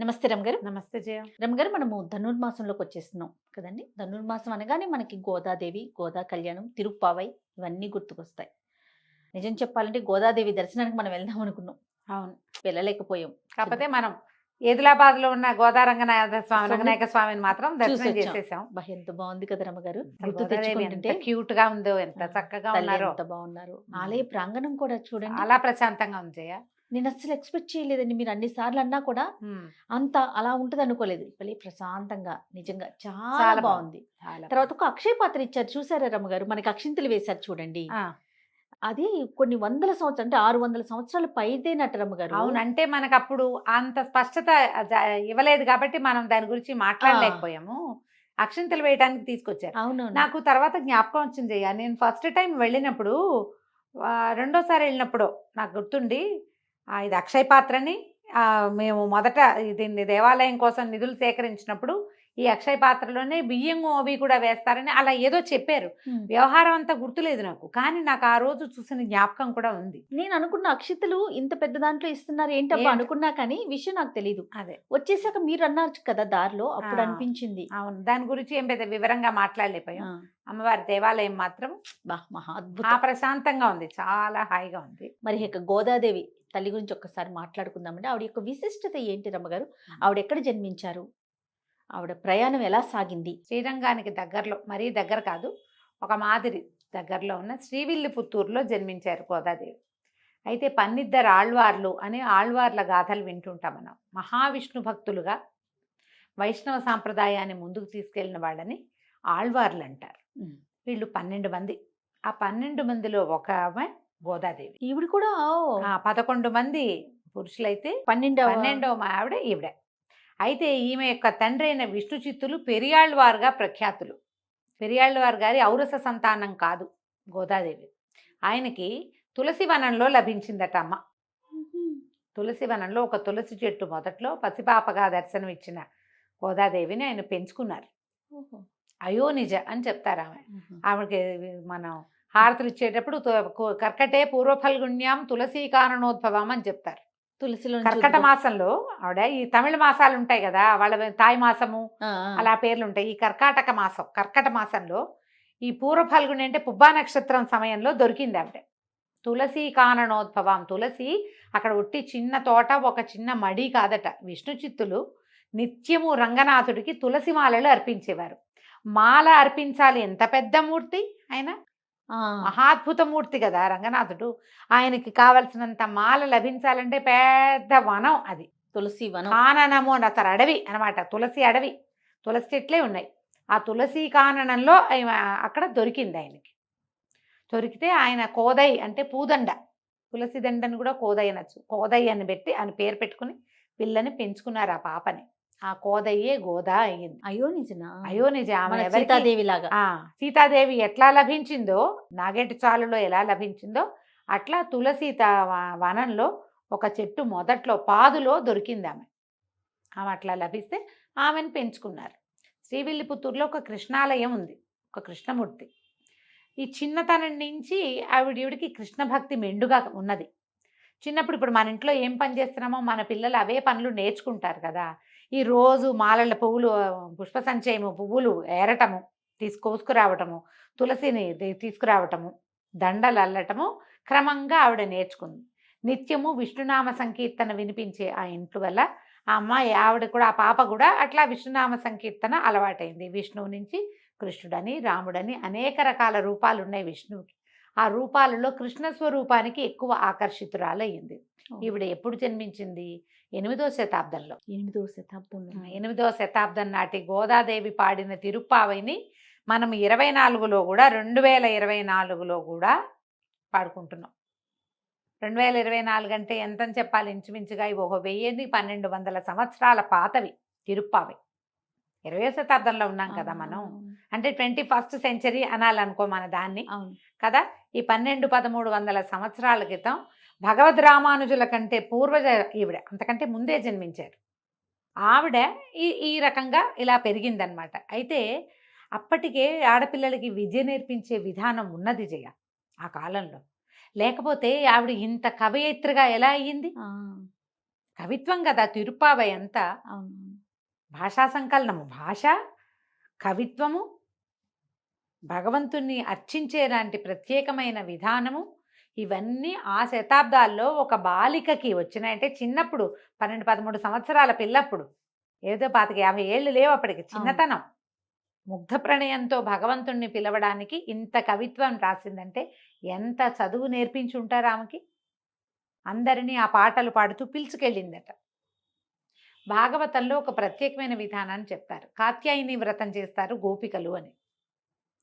నమస్తే రమ్ గారు నమస్తే జయ. రమ్ గారు మనము ధనుర్మాసంలోకి వచ్చేస్తున్నాం కదండి. ధనుర్మాసం అనగానే మనకి గోదాదేవి గోదా కళ్యాణం తిరుప్పావై ఇవన్నీ గుర్తుకొస్తాయి. నిజం చెప్పాలంటే గోదాదేవి దర్శనానికి మనం వెళ్దాం అనుకున్నాం. అవును. వెళ్ళలేకపోయాం. కాకపోతే మనం ఏదిలాబాద్లో ఉన్న గోదా రంగనాథ స్వామి రంగనాయక స్వామిని మాత్రం దర్శనం. చేసేసాం. ఎంత బాగుంది కదా రమ్మగారు. గుర్తు తెచ్చుకుంటుంటే క్యూట్గా ఉందో ఎంత చక్కగా ఉన్నారో. ఎంత బాగున్నారు. ఆలయ ప్రాంగణం కూడా చూడండి. చాలా ప్రశాంతంగా ఉంది జయ. నేను అసలు ఎక్స్పెక్ట్ చేయలేదండి. మీరు అన్ని సార్లు అన్నా కూడా అంత అలా ఉంటది అనుకోలేదు. భలే ప్రశాంతంగా నిజంగా చాలా బాగుంది. తర్వాత ఒక అక్షయ పాత్ర ఇచ్చారు. చూసారా రమ్మగారు? మనకి అక్షింతలు వేశారు చూడండి. అది కొన్ని వందల సంవత్సరాలు అంటే ఆరు వందల సంవత్సరాల పైదేనట రమ్మగారు. అవును. అంటే మనకు అప్పుడు అంత స్పష్టత ఇవ్వలేదు కాబట్టి మనం దాని గురించి మాట్లాడలేకపోయాము. అక్షింతలు వేయడానికి తీసుకొచ్చారు. అవును నాకు తర్వాత జ్ఞాపకం వచ్చింది నేను ఫస్ట్ టైం వెళ్ళినప్పుడు రెండోసారి వెళ్ళినప్పుడు నాకు గుర్తుండి ఇది అక్షయ పాత్రని ఆ, మేము మొదట దీన్ని దేవాలయం కోసం నిధులు సేకరించినప్పుడు ఈ అక్షయ పాత్రలోనే బియ్యం అవి కూడా వేస్తారని అలా ఏదో చెప్పారు. వ్యవహారం అంతా గుర్తులేదు నాకు కానీ నాకు ఆ రోజు చూసిన జ్ఞాపకం కూడా ఉంది. నేను అనుకున్న అక్షితలు ఇంత పెద్ద దాంట్లో ఇస్తున్నారు ఏంటబ్బా ఏంటి? అనుకున్నా కానీ విషయం నాకు తెలియదు అదే. వచ్చేసాక మీరు అన్నారు కదా దారిలో అప్పుడు. అనిపించింది. అవును దాని గురించి ఏం పెద్ద వివరంగా మాట్లాడలేకపోయాం. అమ్మవారి దేవాలయం మాత్రం మహా అద్భుతం. ప్రశాంతంగా ఉంది చాలా హాయిగా ఉంది. మరి ఇక గోదాదేవి తల్లి గురించి ఒక్కసారి మాట్లాడుకుందామంటే ఆవిడ యొక్క విశిష్టత ఏంటి రమ్మగారు? ఆవిడ ఎక్కడ జన్మించారు? ఆవిడ ప్రయాణం ఎలా సాగింది? శ్రీరంగానికి దగ్గరలో మరీ దగ్గర కాదు ఒక మాదిరి దగ్గరలో ఉన్న శ్రీవిల్లిపుత్తూరులో జన్మించారు గోదాదేవి అయితే పన్నిద్దరు ఆళ్వార్లు అనే ఆళ్వార్ల గాథలు వింటుంటాం మనం. మహావిష్ణు భక్తులుగా వైష్ణవ సాంప్రదాయాన్ని ముందుకు తీసుకెళ్ళిన వాళ్ళని ఆళ్వార్లు అంటారు. వీళ్ళు పన్నెండు మంది. ఆ పన్నెండు మందిలో ఒక ఆమె గోదాదేవి ఈవిడ కూడా పదకొండు మంది పురుషులైతే పన్నెండవ పన్నెండవ మా ఆవిడ ఈవిడ. అయితే ఈమె యొక్క తండ్రి అయిన విష్ణు చిత్తులు పెరియాళ్వారుగా ప్రఖ్యాతులు. పెరియాళ్వారు గారి ఔరస సంతానం కాదు గోదాదేవి ఆయనకి తులసి వనంలో లభించిందట అమ్మ. తులసి వనంలో ఒక తులసి చెట్టు మొదట్లో పసిపాపగా దర్శనం ఇచ్చిన గోదాదేవిని ఆయన పెంచుకున్నారు. అయోనిజ అని చెప్తారు ఆమె. ఆమెకి మనం హారతులు ఇచ్చేటప్పుడు కర్కటే పూర్వఫల్గుణ్యాం తులసీ కారణోద్భవం అని చెప్తారు. తులసిలో కర్కట మాసంలో ఆవిడ ఈ తమిళ మాసాలు ఉంటాయి కదా వాళ్ళ తాయి మాసము అలా పేర్లు ఉంటాయి ఈ కర్కాటక మాసం కర్కట మాసంలో ఈ పూర్వ ఫల్గుని అంటే పుబ్బా నక్షత్రం సమయంలో దొరికింది ఆవిడ. తులసి కాననోద్భవం తులసి అక్కడ ఉట్టి చిన్న తోట ఒక చిన్న మడి కాదట. విష్ణు చిత్తులు నిత్యము రంగనాథుడికి తులసి మాలలు అర్పించేవారు. మాల అర్పించాలి ఎంత పెద్ద మూర్తి ఆయన మహాద్భుత మూర్తి కదా రంగనాథుడు. ఆయనకి కావలసినంత మాల లభించాలంటే పెద్ద వనం అది. తులసి వనం. కాననము అని అసలు అడవి అనమాట తులసి అడవి. తులసి చెట్లే ఉన్నాయి. ఆ తులసి కాననంలో అక్కడ దొరికింది ఆయనకి. దొరికితే ఆయన కోదై అంటే పూదండ. తులసి దండను కూడా కోదై అనొచ్చు. కోదై అని పెట్టి ఆయన పేరు పెట్టుకుని పిల్లని పెంచుకున్నారు ఆ పాపని. ఆ కోదయ్యే గోదా అయ్యింది అయ్యో నిజనా? అయ్యో నిజం. ఆమె మన ఎవరికి- సీతాదేవి లాగా ఆ సీతాదేవి ఎట్లా లభించిందో నాగేటి చాలులో ఎలా లభించిందో అట్లా తులసి త- వ- వనంలో ఒక చెట్టు మొదట్లో పాదులో దొరికింది ఆమె. ఆమె అట్లా లభిస్తే ఆమెను పెంచుకున్నారు. శ్రీవిల్లిపుత్తూరులో ఒక కృష్ణాలయం ఉంది ఒక కృష్ణమూర్తి. ఈ చిన్నతనం నుంచి ఆవిడీవిడికి కృష్ణ భక్తి మెండుగా ఉన్నది. చిన్నప్పుడు ఇప్పుడు మన ఇంట్లో ఏం పని చేస్తున్నామో మన పిల్లలు అవే పనులు నేర్చుకుంటారు కదా ఈ రోజు మాలల పువ్వులు పుష్ప సంచయము పువ్వులు ఏరటము తీసుకొసుకురావటము తులసిని తీసుకురావటము దండలు అల్లటము క్రమంగా ఆవిడ నేర్చుకుంది. నిత్యము విష్ణునామ సంకీర్తన వినిపించే ఆ ఇంటి వల్ల ఆ అమ్మాయి ఆవిడ కూడా ఆ పాప కూడా అట్లా విష్ణునామ సంకీర్తన అలవాటైంది. విష్ణువు నుంచి కృష్ణుడని రాముడని అనేక రకాల రూపాలు ఉన్నాయి విష్ణువుకి. ఆ రూపాలలో కృష్ణ స్వరూపానికి ఎక్కువ ఆకర్షితురాలయ్యింది. ఈవిడ ఎప్పుడు జన్మించింది? ఎనిమిదో శతాబ్దంలో. ఎనిమిదవ శతాబ్దంలో. ఎనిమిదవ శతాబ్దం నాటి గోదాదేవి పాడిన తిరుప్పావైని మనం ఇరవై నాలుగులో కూడా రెండు వేల ఇరవై నాలుగులో కూడా పాడుకుంటున్నాం. రెండు వేల ఇరవై నాలుగు అంటే ఎంతని చెప్పాలి? ఇంచుమించుగా ఇవి ఒక వెయ్యి పన్నెండు వందల సంవత్సరాల పాతవి తిరుప్పావి. ఇరవై శతాబ్దంలో ఉన్నాం కదా మనం. అంటే ట్వంటీ ఫస్ట్ సెంచరీ అనాలనుకో మన దాన్ని. అవును. కదా? ఈ పన్నెండు పదమూడు వందల సంవత్సరాల క్రితం భగవద్ రామానుజుల కంటే పూర్వజ ఈవిడ అంతకంటే ముందే జన్మించారు. ఆవిడ ఈ ఈ రకంగా ఇలా పెరిగిందనమాట అయితే అప్పటికే ఆడపిల్లలకి విద్య నేర్పించే విధానం ఉన్నది జయ ఆ కాలంలో. లేకపోతే ఆవిడ ఇంత కవయిత్రిగా ఎలా అయ్యింది? కవిత్వం కదా తిరుపావై అంతా. భాషా సంకలనము భాష కవిత్వము భగవంతుణ్ణి అర్చించేలాంటి ప్రత్యేకమైన విధానము ఇవన్నీ ఆ శతాబ్దాల్లో ఒక బాలికకి వచ్చినాయంటే చిన్నప్పుడు పన్నెండు పదమూడు సంవత్సరాల పిల్లప్పుడు. ఏదో పాతిక యాభై ఏళ్ళు లేవు అప్పటికి. చిన్నతనం. ముగ్ధ ప్రణయంతో భగవంతుణ్ణి పిలవడానికి ఇంత కవిత్వం రాసిందంటే ఎంత చదువు నేర్పించి ఉంటారు ఆమెకి? అందరినీ ఆ పాటలు పాడుతూ పిలుచుకెళ్ళిందట. భాగవతంలో ఒక ప్రత్యేకమైన విధానాన్ని చెప్తారు. కాత్యాయని వ్రతం చేస్తారు గోపికలు అని.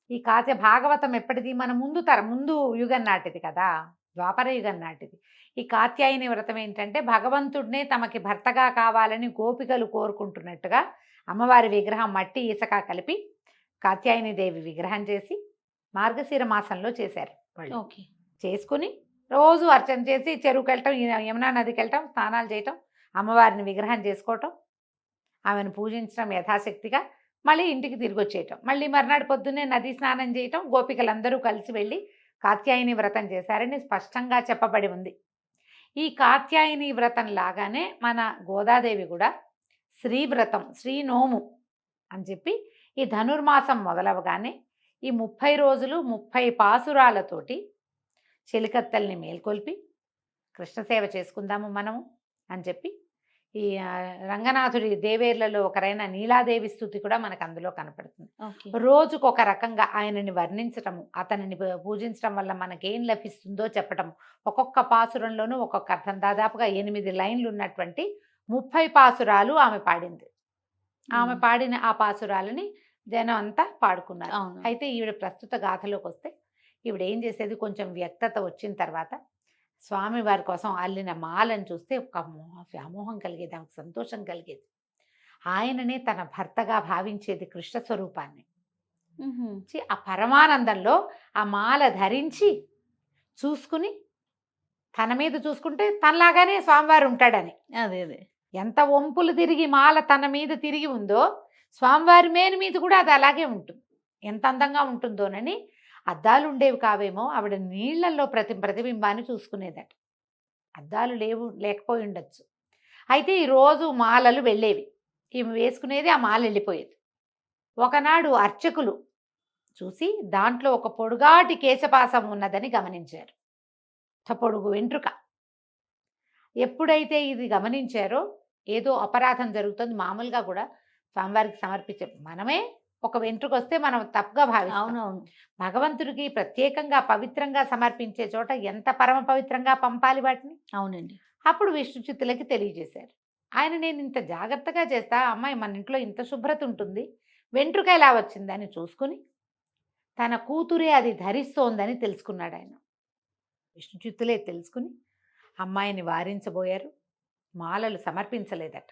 ఈ కాత్య భాగవతం ఎప్పటిది? మన ముందు తర ముందు యుగం నాటిది కదా? ద్వాపర యుగం నాటిది. ఈ కాత్యాయని వ్రతం ఏంటంటే భగవంతుడినే తమకి భర్తగా కావాలని గోపికలు కోరుకుంటున్నట్టుగా అమ్మవారి విగ్రహం మట్టి ఇసక కలిపి కాత్యాయని దేవి విగ్రహం చేసి మార్గశిర మాసంలో చేశారు ఓకే. చేసుకుని రోజు అర్చన చేసి చెరువుకి వెళ్ళటం యమునా నదికి వెళ్ళటం స్నానాలు చేయటం అమ్మవారిని విగ్రహం చేసుకోవటం ఆమెను పూజించడం యథాశక్తిగా మళ్ళీ ఇంటికి తిరిగి వచ్చేయటం మళ్ళీ మర్నాడు పొద్దున్నే నది స్నానం చేయటం గోపికలందరూ కలిసి వెళ్ళి కాత్యాయని వ్రతం చేశారని స్పష్టంగా చెప్పబడి ఉంది. ఈ కాత్యాయని వ్రతం లాగానే మన గోదాదేవి కూడా శ్రీవ్రతం శ్రీనోము అని చెప్పి ఈ ధనుర్మాసం మొదలవగానే ఈ ముప్పై రోజులు ముప్పై పాసురాలతోటి చెలికత్తల్ని మేల్కొల్పి కృష్ణసేవ చేసుకుందాము మనము అని చెప్పి ఈ రంగనాథుడి దేవేర్లలో ఒకరైన నీలాదేవి స్థుతి కూడా మనకు అందులో కనపడుతుంది. రోజుకు ఒక రకంగా ఆయనని వర్ణించటము అతనిని పూజించడం వల్ల మనకేం లభిస్తుందో చెప్పటము. ఒక్కొక్క పాసురంలోనూ ఒక్కొక్క అర్థం. దాదాపుగా ఎనిమిది లైన్లు ఉన్నటువంటి ముప్పై పాసురాలు ఆమె పాడింది. ఆమె. పాడిన ఆ పాసురాలని జనం అంతా పాడుకున్నారు. అయితే ఈవిడ ప్రస్తుత గాథలోకి వస్తే ఈవిడ ఏం చేసేది? కొంచెం వ్యక్తత వచ్చిన తర్వాత స్వామి వారి కోసం అల్లిన మాలను చూస్తే ఒక మోహ వ్యామోహం కలిగేది ఆమెకు సంతోషం కలిగేది. ఆయననే తన భర్తగా భావించేది కృష్ణ స్వరూపాన్ని. ఆ పరమానందంలో ఆ మాల ధరించి చూసుకుని తన మీద చూసుకుంటే తనలాగానే స్వామివారు ఉంటాడని. అదే అదే. ఎంత వంపులు తిరిగి మాల తన మీద తిరిగి ఉందో స్వామివారి మేను మీద కూడా అది అలాగే ఉంటుంది. ఎంత అందంగా ఉంటుందోనని అద్దాలు ఉండేవి కావేమో ఆవిడ నీళ్ళలో ప్రతి ప్రతిబింబాన్ని చూసుకునేదట. అద్దాలు లేవు లేకపోయి ఉండొచ్చు. అయితే ఈరోజు మాలలు వెళ్ళేవి. ఈమె వేసుకునేది ఆ మాల వెళ్ళిపోయేది. ఒకనాడు అర్చకులు చూసి దాంట్లో ఒక పొడుగాటి కేశపాసం ఉన్నదని గమనించారు. పొడుగు వెంట్రుక. ఎప్పుడైతే ఇది గమనించారో ఏదో అపరాధం జరుగుతుంది మామూలుగా కూడా స్వామివారికి సమర్పించే మనమే ఒక వెంట్రుక వస్తే మనం తప్పుగా భావిస్తాం. అవునవును. భగవంతుడికి ప్రత్యేకంగా పవిత్రంగా సమర్పించే చోట ఎంత పరమ పవిత్రంగా పంపాలి వాటిని? అవునండి. అప్పుడు విష్ణు చిత్తులకి తెలియజేశారు. ఆయన నేను ఇంత జాగ్రత్తగా చేస్తా అమ్మాయి మన ఇంట్లో ఇంత శుభ్రత ఉంటుంది వెంట్రుక ఎలా వచ్చిందని చూసుకుని తన కూతురే అది ధరిస్తోందని తెలుసుకున్నాడు ఆయన. విష్ణు చిత్తులే తెలుసుకుని అమ్మాయిని వారించబోయారు. మాలలు సమర్పించలేదట.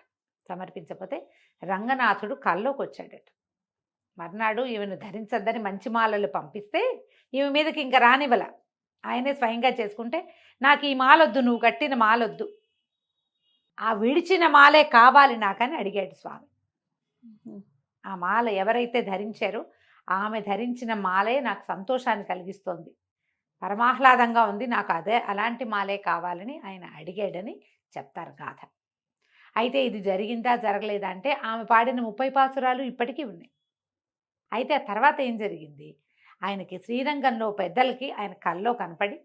సమర్పించకపోతే రంగనాథుడు కల్లోకి వచ్చాడట మర్నాడు ఈమెను ధరించద్దని మంచి మాలలు పంపిస్తే ఈమె మీదకి ఇంకా రానివ్వల. ఆయనే స్వయంగా చేసుకుంటే నాకు ఈ మాలొద్దు నువ్వు కట్టిన మాలొద్దు. ఆ విడిచిన మాలే కావాలి నాకని అడిగాడు స్వామి. ఆ మాల ఎవరైతే ధరించారో ఆమె ధరించిన మాలే నాకు సంతోషాన్ని కలిగిస్తోంది. పరమాహ్లాదంగా ఉంది నాకు అదే అలాంటి మాలే కావాలని ఆయన అడిగాడని చెప్తారు గాథ. అయితే ఇది జరిగిందా జరగలేదా అంటే ఆమె పాడిన ముప్పై పాసురాలు ఇప్పటికీ ఉన్నాయి. అయితే ఆ తర్వాత ఏం జరిగింది? ఆయనకి శ్రీరంగంలో పెద్దలకి ఆయన కల్లో కనపడి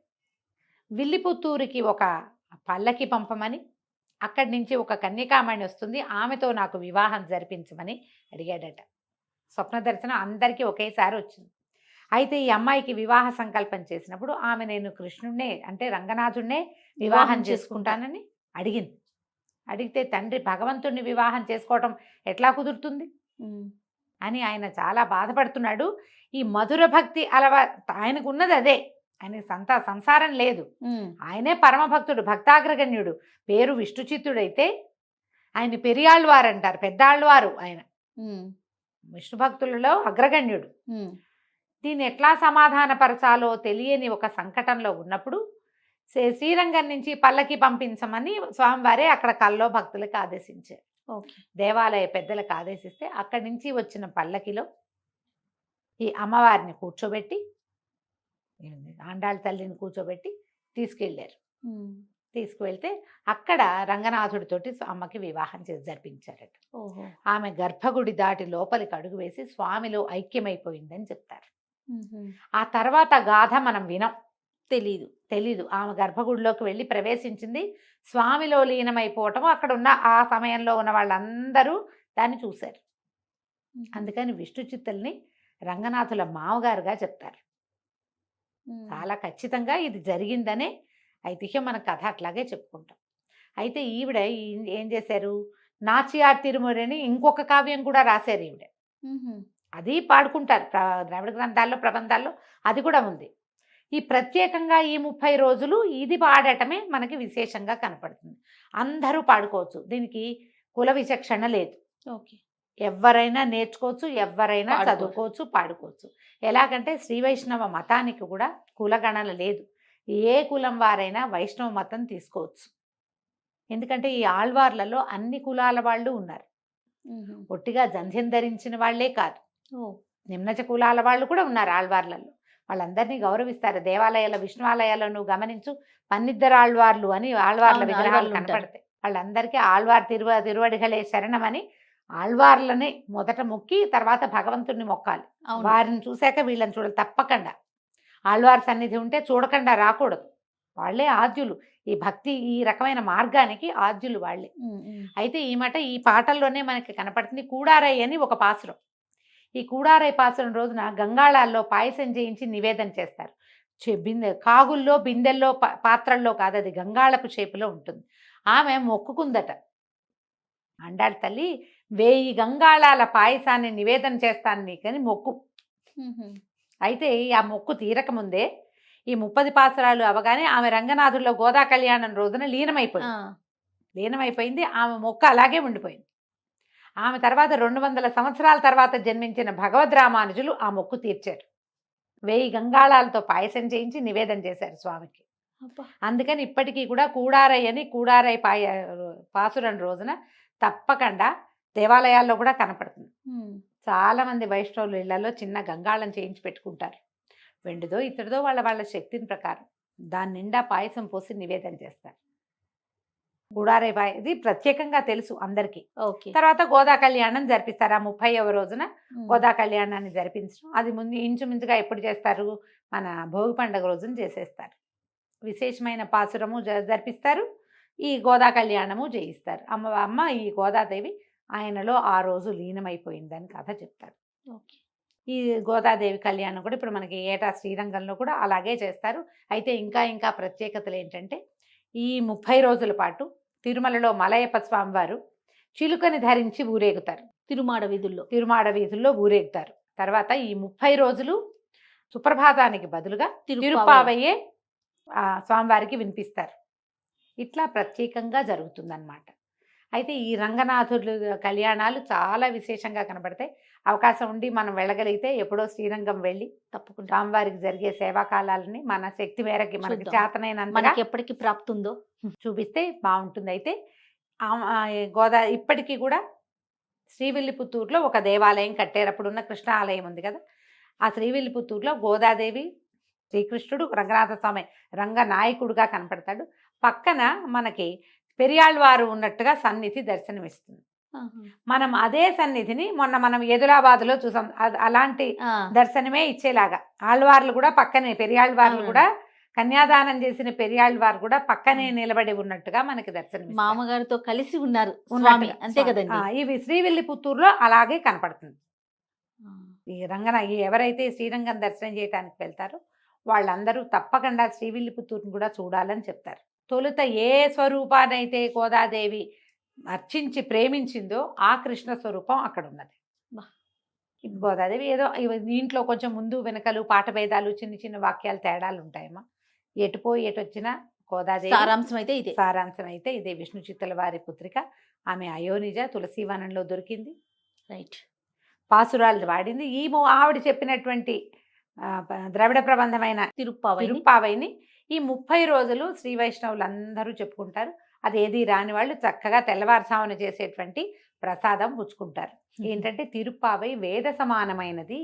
విల్లిపుత్తూరుకి ఒక పల్లకి పంపమని అక్కడి నుంచి ఒక కన్యకామణి వస్తుంది ఆమెతో నాకు వివాహం జరిపించమని అడిగాడట. స్వప్న దర్శనం అందరికీ ఒకేసారి వచ్చింది. అయితే ఈ అమ్మాయికి వివాహ సంకల్పం చేసినప్పుడు ఆమె నేను కృష్ణుడినే అంటే రంగనాథుడినే వివాహం చేసుకుంటానని అడిగింది. అడిగితే తండ్రి భగవంతుడిని వివాహం చేసుకోవటం ఎట్లా కుదురుతుంది. అని ఆయన చాలా బాధపడుతున్నాడు. ఈ మధుర భక్తి అలవా ఆయనకు ఉన్నది అదే. ఆయన సంత సంసారం లేదు. ఆయనే పరమభక్తుడు భక్తాగ్రగణ్యుడు. పేరు విష్ణుచిత్తుడైతే ఆయన పెరియాళ్ళవారు అంటారు పెద్దాళ్ళవారు ఆయన. విష్ణు భక్తులలో అగ్రగణ్యుడు. దీన్ని ఎట్లా సమాధానపరచాలో తెలియని ఒక సంకటంలో ఉన్నప్పుడు శ్రీ- శ్రీరంగం నుంచి పల్లకి పంపించమని స్వామివారే అక్కడ కల్లో భక్తులకు ఆదేశించారు. దేవాలయ పెద్దలకు ఆదేశిస్తే అక్కడి నుంచి వచ్చిన పల్లకిలో ఈ అమ్మవారిని కూర్చోబెట్టి ఆండాళ్ళ తల్లిని కూర్చోబెట్టి తీసుకెళ్ళారు. తీసుకువెళ్తే అక్కడ రంగనాథుడితోటి అమ్మకి వివాహం చేసి జరిపించారట. ఆమె గర్భగుడి దాటి లోపలికి అడుగు వేసి స్వామిలో ఐక్యమైపోయిందని చెప్తారు. ఆ తర్వాత గాథ మనం వినం. తెలీదు. తెలీదు. ఆమె గర్భగుడిలోకి వెళ్ళి ప్రవేశించింది. స్వామిలో లీనమైపోవటం అక్కడ ఉన్న ఆ సమయంలో ఉన్న వాళ్ళందరూ దాన్ని చూశారు. అందుకని విష్ణు చిత్తుల్ని రంగనాథుల మామగారుగా చెప్తారు. చాలా ఖచ్చితంగా ఇది జరిగిందనే ఐతిహ్యం మన కథ అట్లాగే చెప్పుకుంటాం. అయితే ఈవిడ ఏం చేశారు? నాచియార్ తిరుమలని ఇంకొక కావ్యం కూడా రాశారు ఈవిడ. అది పాడుకుంటారు. ప్ర- ద్రావిడ గ్రంథాల్లో ప్రబంధాల్లో అది కూడా ఉంది. ఈ ప్రత్యేకంగా ఈ ముప్పై రోజులు ఇది పాడటమే మనకి విశేషంగా కనపడుతుంది. అందరూ పాడుకోవచ్చు. దీనికి కుల విచక్షణ లేదు. ఓకే. ఎవరైనా నేర్చుకోవచ్చు ఎవరైనా. చదువుకోవచ్చు పాడుకోవచ్చు. ఎలాగంటే శ్రీ వైష్ణవ మతానికి కూడా కులగణన లేదు. ఏ కులం వారైనా వైష్ణవ మతం తీసుకోవచ్చు. ఎందుకంటే ఈ ఆళ్వార్లలో అన్ని కులాల వాళ్ళు ఉన్నారు. ఒట్టిగా జంధ్యం ధరించిన వాళ్ళే కాదు. ఓ. నిమ్నచ కులాల వాళ్ళు కూడా ఉన్నారు ఆళ్వార్లలో. వాళ్ళందరినీ గౌరవిస్తారు. దేవాలయాల విష్ణువాలయాల్లో నువ్వు గమనించు పన్నిద్దరు ఆళ్వార్లు అని ఆళ్వార్ల విగ్రహాలు. కనపడతాయి. వాళ్ళందరికీ ఆళ్వార్ తిరువ తిరువడిగలే శరణమని ఆళ్వార్లని మొదట మొక్కి తర్వాత భగవంతుడిని మొక్కాలి. వారిని చూశాక వీళ్ళని చూడాలి. తప్పకుండా. ఆళ్వార్ సన్నిధి ఉంటే చూడకుండా రాకూడదు. వాళ్ళే ఆద్యులు. ఈ భక్తి ఈ రకమైన మార్గానికి ఆద్యులు వాళ్ళే. అయితే ఈ మాట ఈ పాటల్లోనే మనకి కనపడుతుంది. కూడారై అని ఒక పాసురం. ఈ కూడారై పాసురం రోజున గంగాళాల్లో పాయసం చేయించి నివేదన చేస్తారు. చె- బిందె కాగుల్లో బిందెల్లో పాత్రల్లో కాదు అది గంగాళపు షేపులో ఉంటుంది. ఆమె మొక్కుకుందట. అండాడు తల్లి వేయి గంగాళాల పాయసాన్ని నివేదన చేస్తాను నీకని మొక్కు. అయితే ఆ మొక్కు తీరకముందే ఈ ముప్పది పాసరాలు అవగానే ఆమె రంగనాథుల్లో గోదా కళ్యాణం రోజున లీనమైపోయింది. లీనమైపోయింది ఆమె మొక్క అలాగే ఉండిపోయింది. ఆమె తర్వాత రెండు వందల సంవత్సరాల తర్వాత జన్మించిన భగవద్ రామానుజులు ఆ మొక్కు తీర్చారు. వెయ్యి గంగాళాలతో పాయసం చేయించి నివేదన చేశారు స్వామికి. అందుకని ఇప్పటికీ కూడా కూడారై అని కూడారై పాయ పాసురం రోజున తప్పకుండా దేవాలయాల్లో కూడా కనపడుతుంది. ఉమ్. చాలా మంది వైష్ణవులు ఇళ్ళలో చిన్న గంగాళం చేయించి పెట్టుకుంటారు. వెండిదో ఇతడిదో వాళ్ళ వాళ్ళ శక్తిని ప్రకారం దాని నిండా పాయసం పోసి నివేదన చేస్తారు. గుడారే పాయ ఇది ప్రత్యేకంగా తెలుసు అందరికీ. ఓకే. తర్వాత గోదా కళ్యాణం జరిపిస్తారు ఆ ముప్పైవ రోజున. గోదా కళ్యాణాన్ని జరిపించడం. అది ముందు ఇంచుమించుగా ఎప్పుడు చేస్తారు? మన భోగి పండుగ రోజున చేసేస్తారు. విశేషమైన పాసురము జ- జరిపిస్తారు. ఈ గోదా కళ్యాణము చేయిస్తారు. అమ్మ అమ్మ ఈ గోదాదేవి ఆయనలో ఆ రోజు లీనమైపోయిందని కథ చెప్తారు. ఓకే. ఈ గోదాదేవి కళ్యాణం కూడా ఇప్పుడు మనకి ఏటా శ్రీరంగంలో కూడా అలాగే చేస్తారు. అయితే ఇంకా ఇంకా ప్రత్యేకతలు ఏంటంటే ఈ ముప్పై రోజుల పాటు తిరుమలలో మలయప్ప స్వామివారు చిలుకని ధరించి ఊరేగుతారు. తిరుమాడ వీధుల్లో. తిరుమాడ వీధుల్లో ఊరేగుతారు. తర్వాత ఈ ముప్పై రోజులు సుప్రభాతానికి బదులుగా ఆ, స్వామివారికి వినిపిస్తారు. ఇట్లా ప్రత్యేకంగా జరుగుతుందన్నమాట. అయితే ఈ రంగనాథుడు కళ్యాణాలు చాలా విశేషంగా కనబడతాయి. అవకాశం ఉండి మనం వెళ్ళగలిగితే ఎప్పుడో శ్రీరంగం వెళ్ళి తప్పకుండా స్వామివారికి జరిగే సేవా కాలాలని మన శక్తి మేరకి మనకి మనకి ఎప్పటికి ప్రాప్తి ఉందో. చూపిస్తే బాగుంటుంది. అయితే గోదా ఇప్పటికీ కూడా శ్రీవిల్లిపుత్తూరులో ఒక దేవాలయం కట్టారు. అప్పుడు ఉన్న కృష్ణ ఆలయం ఉంది కదా. ఆ శ్రీవిల్లిపుత్తూరులో గోదాదేవి శ్రీకృష్ణుడు రంగనాథ స్వామి రంగనాయకుడుగా కనపడతాడు. పక్కన మనకి పెరియాళ్వారు ఉన్నట్టుగా సన్నిధి దర్శనమిస్తుంది. మనం అదే సన్నిధిని మొన్న మనం ఎదులాబాద్లో చూసాం. అలాంటి దర్శనమే ఇచ్చేలాగా. ఆళ్వార్లు కూడా పక్కనే పెరియాళ్వార్లు. కూడా కన్యాదానం చేసిన పెరియాళ్వారు కూడా పక్కనే నిలబడి ఉన్నట్టుగా మనకి దర్శనం మామగారితో కలిసి ఉన్నారు స్వామి. అంతే కదండి. ఇవి శ్రీవిల్లిపుత్తూరులో అలాగే కనపడుతుంది. ఈ రంగన ఎవరైతే శ్రీరంగం దర్శనం చేయడానికి వెళ్తారో వాళ్ళందరూ తప్పకుండా శ్రీవిల్లిపుత్తూరుని కూడా చూడాలని చెప్తారు. తొలుత ఏ స్వరూపానైతే గోదాదేవి అర్చించి ప్రేమించిందో ఆ కృష్ణ స్వరూపం అక్కడ ఉన్నది గోదాదేవి ఏదో ఇవి దీంట్లో కొంచెం ముందు వెనకలు పాట భేదాలు చిన్న చిన్న వాక్యాలు తేడాలు ఉంటాయమ్మా ఎటు పోయి ఎటు వచ్చినా గోదాదేవి సారాంశం అయితే ఇదే. సారాంశం అయితే ఇదే విష్ణు చిత్తుల వారి పుత్రిక. ఆమె అయోనిజ తులసీవనంలో దొరికింది. రైట్. పాసురాలు వాడింది. ఈ ఆవిడ చెప్పినటువంటి ద్రవిడ ప్రబంధమైన తిరుప్పావై తిరుప్పావైని ఈ ముప్పై రోజులు శ్రీ వైష్ణవులు అందరూ చెప్పుకుంటారు. అది ఏది రాని వాళ్ళు చక్కగా తెల్లవారుసామున చేసేటువంటి ప్రసాదం పుచ్చుకుంటారు. ఏంటంటే తిరుప్పావై వేద సమానమైనది.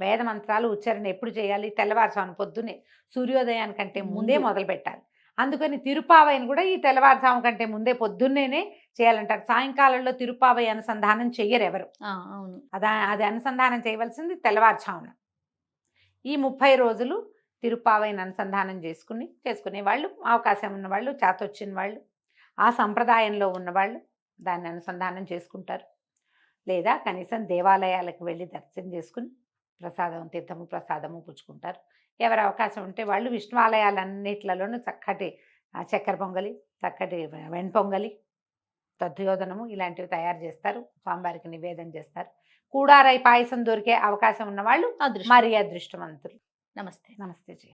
వేద మంత్రాలు ఉచ్చారణ ఎప్పుడు చేయాలి? తెల్లవారుసామున పొద్దునే సూర్యోదయానికంటే ముందే. ముందు. మొదలు పెట్టాలి అందుకని తిరుపావైని కూడా ఈ తెల్లవారుజాము కంటే ముందే పొద్దున్నేనే చేయాలంటారు. సాయంకాలంలో తిరుపావై అనుసంధానం చెయ్యరు ఎవరు అవును. అదా అది అనుసంధానం చేయవలసింది తెల్లవారుజామున ఈ ముప్పై రోజులు తిరుపావైని అనుసంధానం చేసుకుని చేసుకునే వాళ్ళు అవకాశం ఉన్న వాళ్ళు చేతొచ్చిన వాళ్ళు ఆ సంప్రదాయంలో ఉన్నవాళ్ళు దాన్ని అనుసంధానం చేసుకుంటారు. లేదా కనీసం దేవాలయాలకు వెళ్ళి దర్శనం చేసుకుని ప్రసాదం తీర్థము ప్రసాదము పుచ్చుకుంటారు. ఎవరి అవకాశం ఉంటే వాళ్ళు విష్ణువాలయాలన్నిట్లలోనూ చక్కటి చక్కెర పొంగలి చక్కటి వెణ్ పొంగలి తద్యోదనము ఇలాంటివి తయారు చేస్తారు. స్వామివారికి నివేదన చేస్తారు. కూడారై పాయసం దొరికే అవకాశం ఉన్న వాళ్ళు అదృష్టం మరీ అదృష్టవంతులు. నమస్తే. నమస్తే జీ